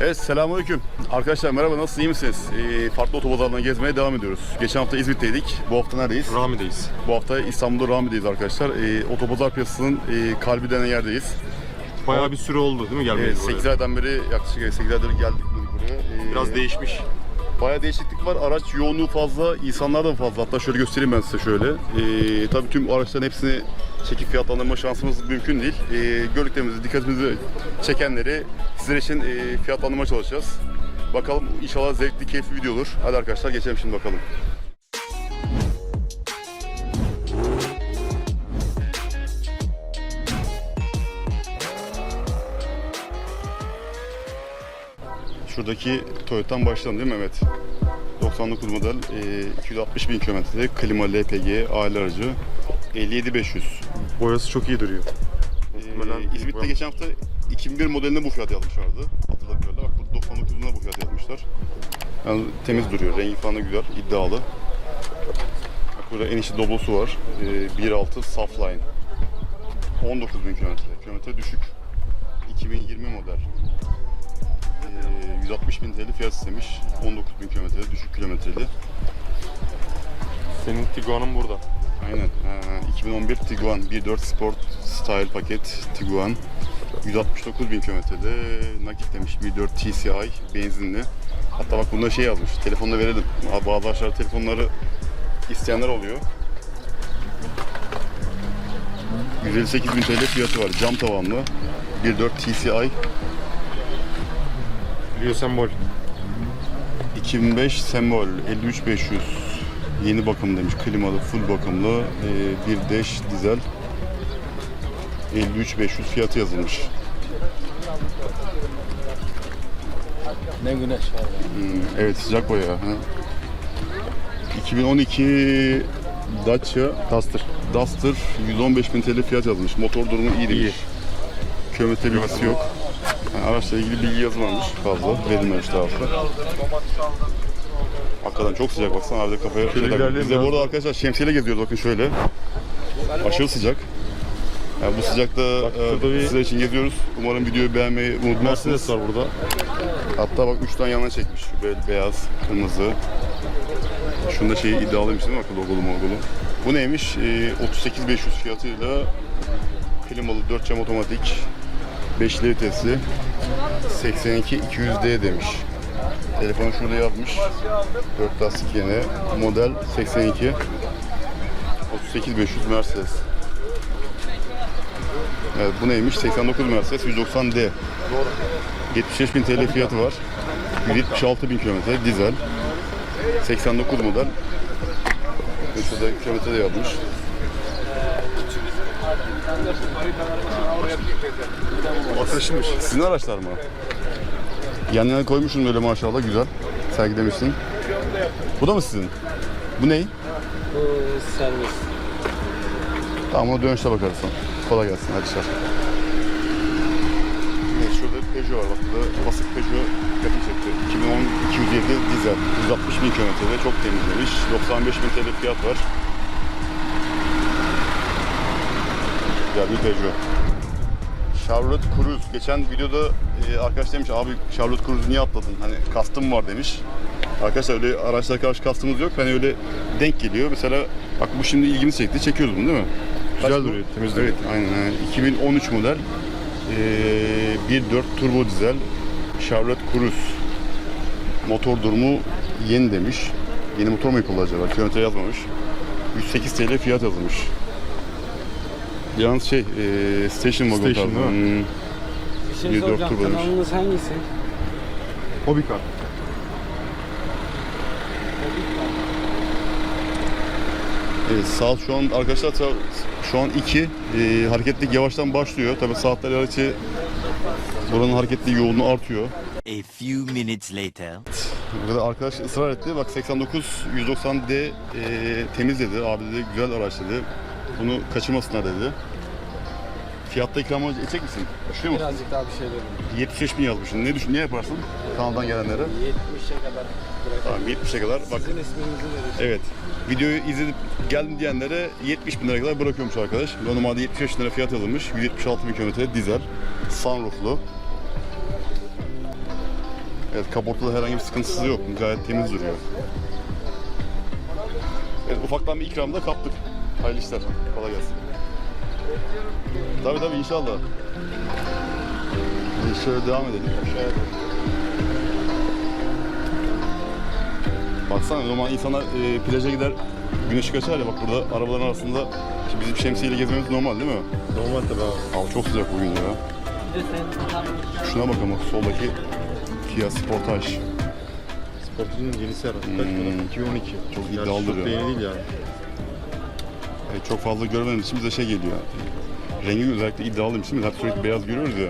Evet selamünaleyküm. Arkadaşlar merhaba nasılsınız iyi misiniz? Ee, farklı otobazalarına gezmeye devam ediyoruz. Geçen hafta İzmit'teydik. Bu hafta neredeyiz? Rami'deyiz. Bu hafta İstanbul'da Rami'deyiz arkadaşlar. Ee, otobazar piyasasının e, kalbi denen yerdeyiz. Bayağı bir süre oldu değil mi gelmedi Evet, buraya? 8 aydan beri yaklaşık 8 aydır geldik buraya. Ee, Biraz değişmiş. Bayağı değişiklik var. Araç yoğunluğu fazla, insanlar da fazla. Hatta şöyle göstereyim ben size şöyle. Ee, tabii tüm araçların hepsini çekip fiyatlandırma şansımız mümkün değil. Ee, gördüklerimizi, dikkatimizi çekenleri sizler için e, fiyatlandırma çalışacağız. Bakalım inşallah zevkli, keyifli video olur. Hadi arkadaşlar geçelim şimdi bakalım. Şuradaki Toyota'dan başlayalım değil mi Mehmet? 99 model, e, 260 bin kilometrede klima LPG aile aracı 57500. Boyası çok iyi duruyor. Muhtemelen Ee, İzmit'te boyam- geçen hafta 2001 modelinde bu fiyat yazmışlardı. Kadarıyla. Bak bu 99'unda bu fiyat yazmışlar. Yani temiz duruyor. Rengi falan da güzel, iddialı. Bak burada enişte doblosu var. Ee, 1.6 Safline. 19 bin kilometre. Kilometre düşük. 2020 model. Ee, 160 bin TL fiyat istemiş. 19 bin kilometre düşük kilometreli. Senin Tiguan'ın burada. Aynen. Ha, 2011 Tiguan 1.4 Sport Style paket Tiguan. 169 bin kilometrede nakit demiş 1.4 TCI benzinli. Hatta bak bunda şey yazmış. Telefonla verelim. Bazı aşağı telefonları isteyenler oluyor. 158 bin TL fiyatı var. Cam tavanlı. 1.4 TCI. Rio Sembol. 2005 Sembol 53500 yeni bakım demiş klimalı full bakımlı ee, bir dash dizel 53500 fiyatı yazılmış. Ne güneş var. ya. Hmm, evet sıcak bayağı. Ha. 2012 Dacia Duster. Duster 115.000 TL fiyat yazmış. Motor durumu iyi demiş. Kilometre bilgisi yok. Yani araçla ilgili bilgi yazılmamış fazla. Verilmemiş daha fazla. Hakikaten çok sıcak baksana abi de kafaya. İlerleyelim Biz de bu arada arkadaşlar şemsiyeyle geziyoruz bakın şöyle. Aşırı sıcak. Yani bu sıcakta e, bir- sizler için geziyoruz. Umarım videoyu beğenmeyi unutmazsınız. Mercedes var burada. Hatta bak 3 tane yana çekmiş. Böyle beyaz, kırmızı. Şunda şey iddialıymış değil mi? Bak logolu mogolu. Bu neymiş? Ee, 38.500 fiyatıyla klimalı 4 cam otomatik 5'li vitesli 82 200D demiş. Telefonu şurada yazmış. 4 lastik yine. Model 82 38500 Mercedes. Evet bu neymiş? 89 Mercedes 190D. 75 bin TL fiyatı var. 176 bin kilometre dizel. 89 model. Şurada kilometre de yazmış. Arkadaşımmış. Sizin araçlar mı? Yan yana koymuşsun böyle maşallah güzel. Sergilemişsin. Bu da mı sizin? Bu ne? Bu servis. Tamam ona dönüşte bakarız sonra. Kolay gelsin hadi şar. Evet, şurada bir Peugeot var bak burada basık Peugeot dikkatimi çekti. 2010 207 dizel 160 bin kilometrede çok temizlemiş. 95 bin TL fiyat var. Güzel bir Peugeot. Charlotte Cruze. Geçen videoda e, arkadaş demiş abi Charlotte Cruze niye atladın? Hani kastım var demiş. Arkadaşlar öyle araçlara karşı kastımız yok. Hani öyle denk geliyor. Mesela bak bu şimdi ilgimizi çekti. Çekiyoruz bunu değil mi? Güzel Kaç bu? duruyor, temiz duruyor. Evet aynen. aynen. 2013 model. Ee, 1.4 turbo dizel. Charlotte Cruze. Motor durumu yeni demiş. Yeni motor mu yapıldı acaba? Kilometre yazmamış. 108 TL fiyat yazılmış. Yalnız şey, e, station wagon Station, tarzı. değil Hmm. Bir şey 104 soracağım. turboymuş. Kanalınız hangisi? Hobi kar. Evet, saat şu an arkadaşlar şu an 2. E, hareketlilik yavaştan başlıyor. Tabii saatler arası buranın hareketli yoğunluğu artıyor. A few minutes later. Burada arkadaş ısrar etti. Bak 89 190D e, temiz dedi. Abi dedi güzel araç dedi. Bunu kaçırmasınlar dedi. Fiyatta ikram edecek misin? Düşünüyor musun? Birazcık daha bir şey dedim. 75 bin yazmışsın. Ne düşün, ne yaparsın kanaldan gelenlere? 70'e kadar. Tamam 70'e kadar. Bak Sizin isminizi verin. evet. Videoyu izledip geldim diyenlere 70 bin lira kadar bırakıyormuş arkadaş. Normalde 75 bin lira fiyat alınmış. 176 bin kilometre dizel. Sunrooflu. Evet kaportada herhangi bir sıkıntısı yok. Gayet temiz duruyor. Evet ufaktan bir ikram da kaptık. Hayırlı işler. Kolay gelsin. Tabii tabii inşallah. Ee, Şöyle devam edelim. Aşağıya. Baksana normal insanlar e, plaja gider güneş kaçar ya bak burada arabaların arasında şimdi bizim şemsiyeyle gezmemiz normal değil mi? Normal tabii abi. Hava çok sıcak bugün ya. Şuna bak ama soldaki Kia Sportage. Sportu'nun yenisi herhalde. Kaç Hmm. model? 2012. Çok Yani iddialı çok yeni değil yani. Evet, çok fazla görmediğimiz için bize şey geliyor. Rengi özellikle iddialıymış değil mi? Hep sürekli beyaz görüyoruz ya.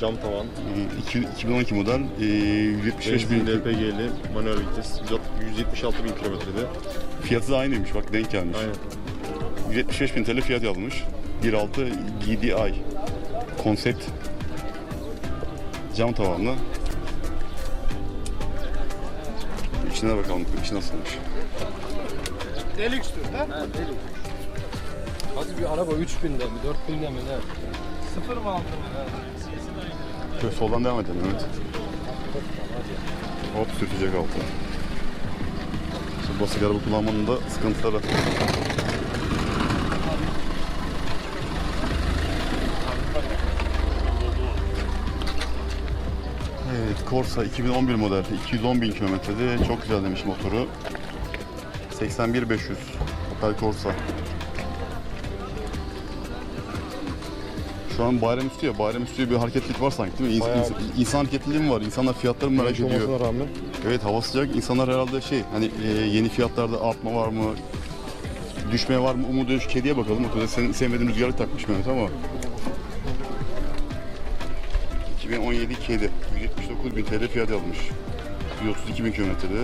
Cam tavan. Hmm, iki- 2012 model e, 175 bin Benzin LPG'li manuel vites. 176 bin kilometrede. fiyatı da aynıymış bak denk gelmiş. Aynen. 175 bin TL fiyat yazmış. 1.6 GDI konsept cam tavanlı. İçine bakalım içi nasılmış. Deluxe'dur ha? Ha Deluxe. Hadi bir araba 3000'de mi 4000'de mi ne? Sıfır mı aldın? Ha. Şöyle soldan devam edelim evet. Hop sürtecek altı. Şimdi basık araba kullanmanın da sıkıntıları. Evet Corsa 2011 model 210 bin kilometrede çok güzel demiş motoru 81500 Opel Corsa Şu an bayram üstü ya, bayram üstü bir hareketlilik var sanki değil mi? İns- Bayağı. insan, insan hareketliliği mi var? İnsanlar fiyatları mı merak Güneş ediyor? olmasına rağmen Evet hava sıcak. İnsanlar herhalde şey hani e, yeni fiyatlarda artma var mı? Düşme var mı? Umudu şu kediye bakalım. O kadar senin sevmediğin rüzgarı takmış Mehmet ama. 2017 kedi. 179 bin TL fiyat yazmış. 132 bin kilometrede.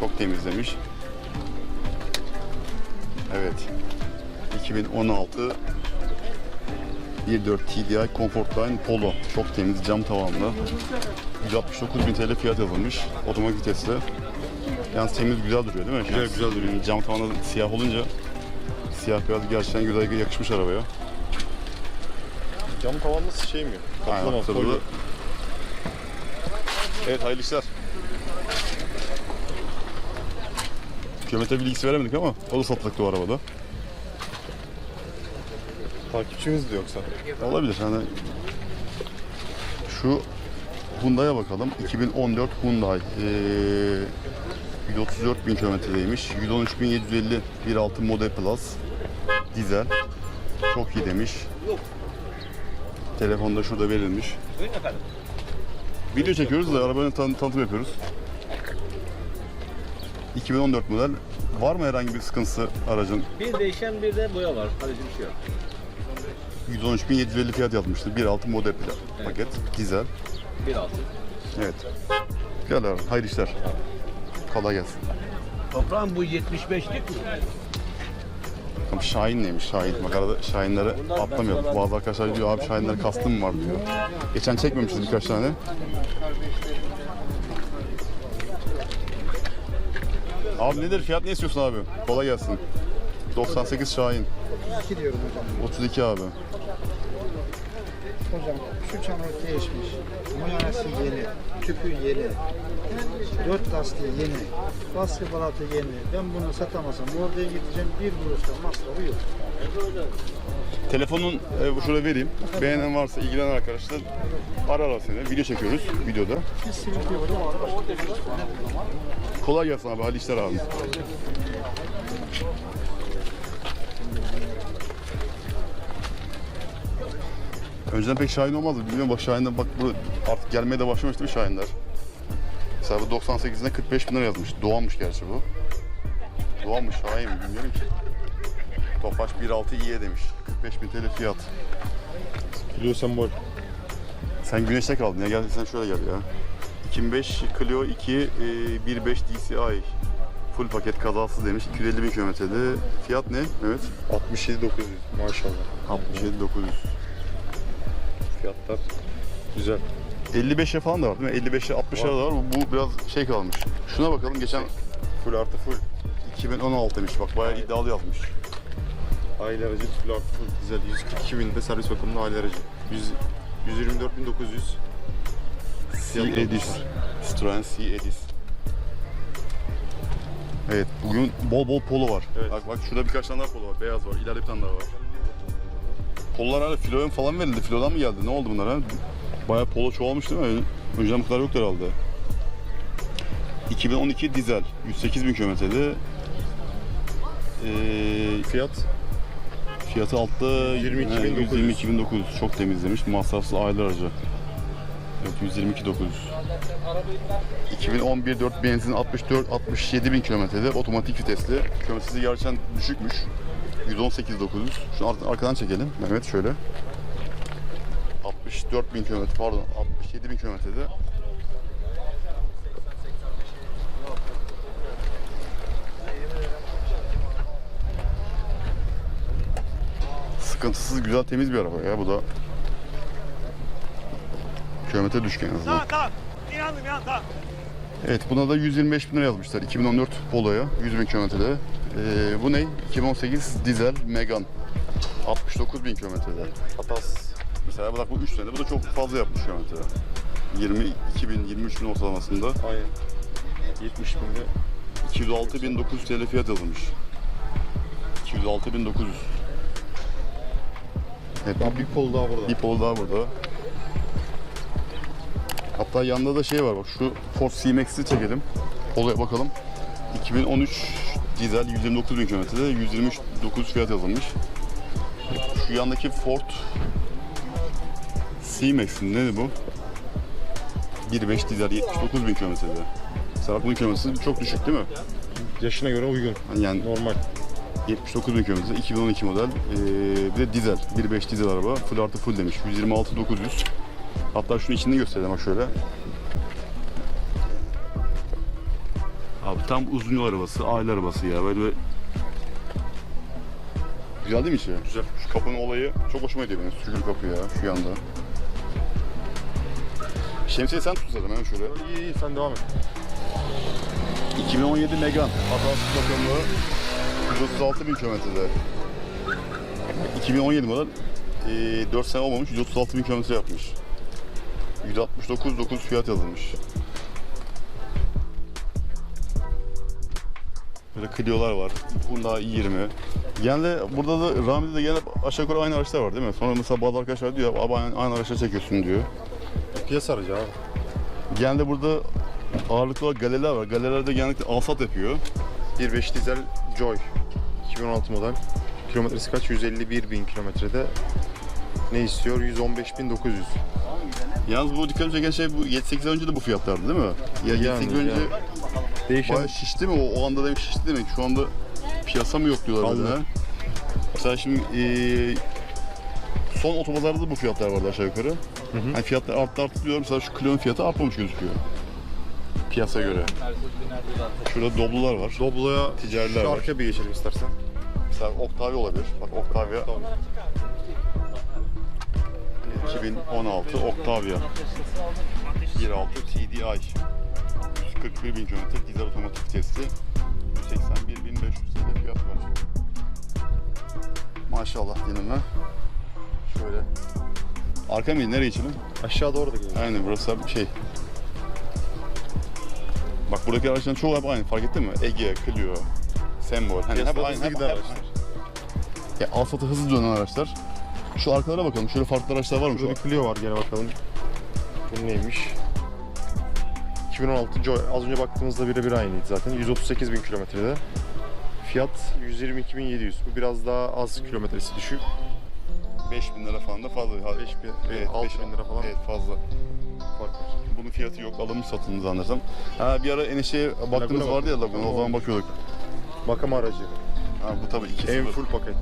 Çok temizlemiş. Evet. 2016 1.4 TDI Comfortline Polo. Çok temiz cam tavanlı. 169 bin TL fiyat yazılmış. Otomatik vitesli. Yalnız temiz güzel duruyor değil mi? Güzel, Yani güzel duruyor. Cam tavanı siyah olunca siyah beyaz gerçekten güzel yakışmış arabaya. cam tavan nasıl şey mi? Kaplama, folyo. Evet hayırlı işler. Kilometre bilgisi veremedik ama o da satılıktı o arabada. Takipçimiz de yoksa. Olabilir hani şu Hyundai'ye bakalım. 2014 Hyundai. Ee, 134 bin kilometredeymiş. 113.750 1.6 Model Plus. Dizel. Çok iyi demiş. Telefonda şurada verilmiş. Video çekiyoruz da arabanın tan- tanıtım yapıyoruz. 2014 model. Var mı herhangi bir sıkıntısı aracın? Bir değişen bir de boya var. Hadi bir şey yok. 113.750 fiyat yazmıştı. 1.6 Model Plus paket. Dizel. Bir altı. Evet. Gel abi. Hayırlı işler. Kolay gelsin. Toprağın bu 75'lik mi? Bakalım Şahin neymiş Şahin? Bak arada Şahinleri atlamayalım. Bazı arkadaşlar diyor abi Şahinler kastım mı var diyor. Geçen çekmemişiz birkaç tane. Abi nedir fiyat ne istiyorsun abi? Kolay gelsin. 98 Şahin. 2 diyorum hocam. 32 abi. Hocam şu çamur değişmiş. Moyanası yeni. Tüpü yeni. Dört lastiği yeni. Baskı balatı yeni. Ben bunu satamasam oraya gideceğim bir kuruş da masrafı yok. Telefonun e, şurada vereyim. Beğenen varsa ilgilenen arkadaşlar ara ara seni. Video çekiyoruz videoda. Hocam Kolay gelsin abi. Hadi işler abi. Önceden pek Şahin olmazdı. Bilmiyorum bak Şahin'den bak bu artık gelmeye de başlamış değil mi Şahinler? Mesela bu 98'ine 45 bin lira yazmış. Doğanmış gerçi bu. Doğan mı Şahin mi bilmiyorum ki. Tofaş 1.6 iyiye demiş. 45 bin TL fiyat. Clio sembol. Sen güneşte kaldın ya gel sen şöyle gel ya. 2005 Clio 2 e, 1.5 DCI full paket kazasız demiş 250 bin kilometrede. Fiyat ne Mehmet? 67 900 maşallah. 67 900. Fiyatlar güzel. 55'e falan da var değil mi? 55'e 60'a da var. Bu, bu biraz şey kalmış. Şuna bakalım geçen Full artı full. 2016 demiş bak bayağı iddialı yazmış. Aile aracı full artı full. Güzel. 142 bin de servis bakımında aile aracı. 100, 124 bin 900. C Edis. Citroen C Edis. Evet bugün bol bol polo var. Evet. Bak bak şurada birkaç tane daha polo var. Beyaz var. İleride bir tane daha var. Pololar hala filoya falan verildi. Filodan mı geldi? Ne oldu bunlara? Bayağı polo çoğalmış değil mi? Önceden bu kadar yoktu herhalde. 2012 dizel. 108 bin kilometrede. Ee, Fiyat fiyatı altta 122.900. 122.900. Çok temizlemiş. Masrafsız aile aracı. Evet 122.900. 2011 4 benzin 64 67 bin kilometrede otomatik vitesli. Kilometresi gerçekten düşükmüş. 118.900. Şunu ar- arkadan çekelim. Mehmet şöyle. 64 bin kilometre pardon 67 bin kilometrede. Sıkıntısız güzel temiz bir araba ya bu da. Kilometre düşük en azından. Evet buna da 125 bin lira yazmışlar 2014 Polo'ya 100 bin kilometrede. Ee, bu ne? 2018 dizel Megane 69 bin kilometrede. Atas Mesela bak bu 3 senede bu da çok fazla yapmış kilometre. 22 bin 23 bin ortalamasında aynen 70 binde 206 bin 900 TL fiyat yazılmış. 206 bin 900. Evet bir pol daha burada. bir pol daha burada. Hatta yanında da şey var bak şu Ford C-Max'i çekelim. Polo'ya bakalım. 2013 dizel 129 bin kilometrede 123 900 fiyat yazılmış. Şu yandaki Ford C-Max'in ne bu? 1.5 dizel 79 bin kilometrede. Mesela bunun kilometresi çok düşük değil mi? Yaşına göre uygun. Yani Normal. 79 bin kilometre, 2012 model. Ee, bir de dizel, 1.5 dizel araba. Full artı full demiş. 126 900. Hatta şunu içinde göstereyim bak şöyle. Abi tam uzun yol arabası, aile arabası ya. Böyle bir... Güzel değil mi içi? Güzel. Şu kapının olayı çok hoşuma gidiyor benim. Sürgülü kapı ya şu yanda. Şemsiye sen tut zaten hemen şöyle. İyi iyi sen devam et. 2017 Megane hatasız bakımlı 136 bin kilometrede. 2017 model e, 4 sene olmamış 136 bin kilometre yapmış. 169 9 fiyat yazılmış. Böyle Clio'lar var. Hyundai i20. Genelde burada da Rami'de de gene aşağı yukarı aynı araçlar var değil mi? Sonra mesela bazı arkadaşlar diyor abi aynı, aynı araçları çekiyorsun diyor. Piyasa aracı abi. Genelde burada ağırlıklı olarak galeriler var. Galerilerde genellikle alsat yapıyor. 1.5 dizel Joy 2016 model. Kilometresi kaç? 151 bin kilometrede. Ne istiyor? 115.900. Yalnız bu dikkatimi çeken şey bu 7-8 ay önce de bu fiyatlardı değil mi? Ya 7-8 Yani, önce yani. Değişen bayağı şişti mi? O, o anda demek şişti demek. Şu anda piyasa mı yok diyorlar Kaldı. ha? Mesela şimdi eee son otomobillarda da bu fiyatlar vardı aşağı yukarı. Hani fiyatlar arttı arttı diyorum. Mesela şu Clio'nun fiyatı artmamış gözüküyor. Piyasaya göre. Şurada Doblo'lar var. Doblo'ya Ticariler şu var. arkaya bir geçelim istersen. Mesela Octavia olabilir. Bak Octavia. 2016 Octavia. 1.6 TDI. 141 bin kilometre dizel otomatik vitesli. 181 bin 500 TL fiyat var. Maşallah ha. Şöyle. Arka mıydı? Nereye geçelim? Aşağı doğru da gidelim. Aynen burası hep şey. Bak buradaki araçların çoğu hep aynı fark ettin mi? Ege, Clio, Sembol. Hani hep aynı. Hep, giden hep, araçlar. ya Alfat'a hızlı dönen araçlar. Şu arkalara bakalım. Şöyle farklı araçlar var mı? Şurada Şu bir Clio var gene bakalım. Bu neymiş? 2016 Joy. Az önce baktığımızda birebir aynıydı zaten. 138 bin kilometrede. Fiyat 122.700. Bu biraz daha az kilometresi düşük. 5000 lira falan da fazla. 5 bin, Evet, 6 beş- bin lira falan Evet fazla. fark var. Bunun fiyatı yok. Alınmış satılmış zannedersem. Ha bir ara enişteye baktığımız Laguna vardı ya. Laguna. O zaman bakıyorduk. Makam aracı. Ha, bu tabii 2 En full paket.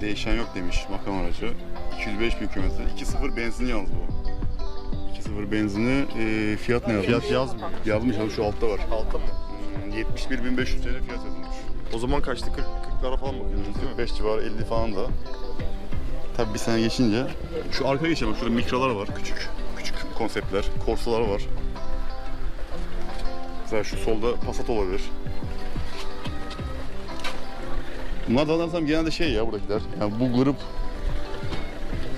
Değişen yok demiş makam aracı. 205 bin kilometre. 2.0 benzinli yalnız bu. 2.0 benzinli e, fiyat ne yazmış? Fiyat yazmıyor. Yazmış ama şu altta var. Altta mı? Hmm, 71.500 TL fiyat yazılmış. O zaman kaçtı? 40 40'lara falan bakıyordunuz değil mi? 45 civarı 50 falan da. Tabii bir sene geçince. Şu arkaya geçelim. Şurada mikrolar var. Küçük küçük konseptler. Korsalar var. Mesela şu solda Passat olabilir. Bunlar da zannedersem genelde şey ya buradakiler. Yani bu grup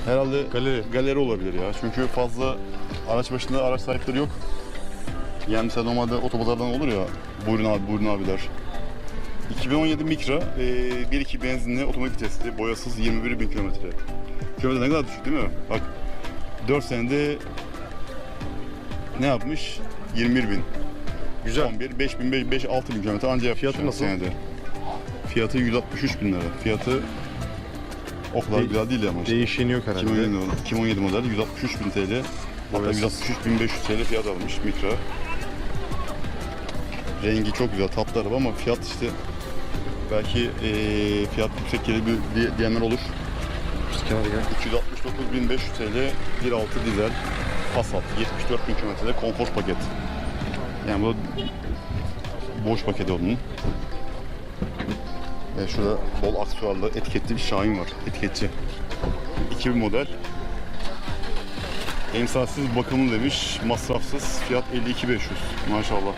herhalde Galeri. galeri olabilir ya. Çünkü fazla araç başında araç sahipleri yok. Yani mesela normalde otobalardan olur ya, buyurun abi, buyurun abiler. 2017 Micra, e, 1.2 benzinli otomatik vitesli, boyasız 21 bin kilometre. Kilometre ne kadar düşük değil mi? Bak 4 senede ne yapmış? 21 bin. Güzel. 11, 5 bin, 5, 5 6 bin kilometre anca yapmış. Fiyatı yani nasıl? Senede. Fiyatı 163 bin lira. Fiyatı o kadar De- güzel değil ama işte. Değişeni yok herhalde. 2017 model, 2017 model 163 bin TL. Hatta Boyasız. 163 bin 500 TL fiyat almış Micra. Rengi çok güzel, tatlı araba ama fiyat işte belki eee fiyat yüksek gelir bir- diye- diyenler olur. Biz kenara gel. 269.500 TL 1.6 dizel Passat 74 bin kilometrede konfor paket. Yani bu boş paket onun. Ve şurada bol aksesuarlı etiketli bir Şahin var. Etiketçi. 2000 model. Emsalsiz bakımlı demiş. Masrafsız. Fiyat 52.500. Maşallah.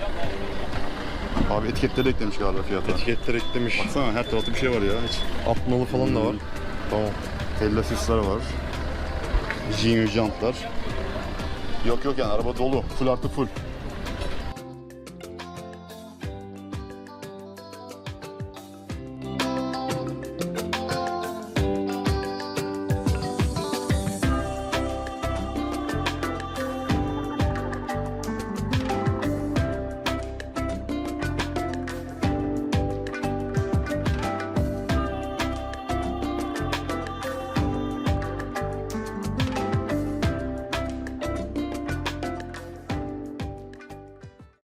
Abi etiketleri eklemiş galiba fiyata. Etiketler eklemiş. Baksana her tarafta bir şey var ya. Hiç Atmalı falan da var. Hmm. Tamam. El asistler var. Jimmy jantlar. Yok yok yani araba dolu. Full artı full.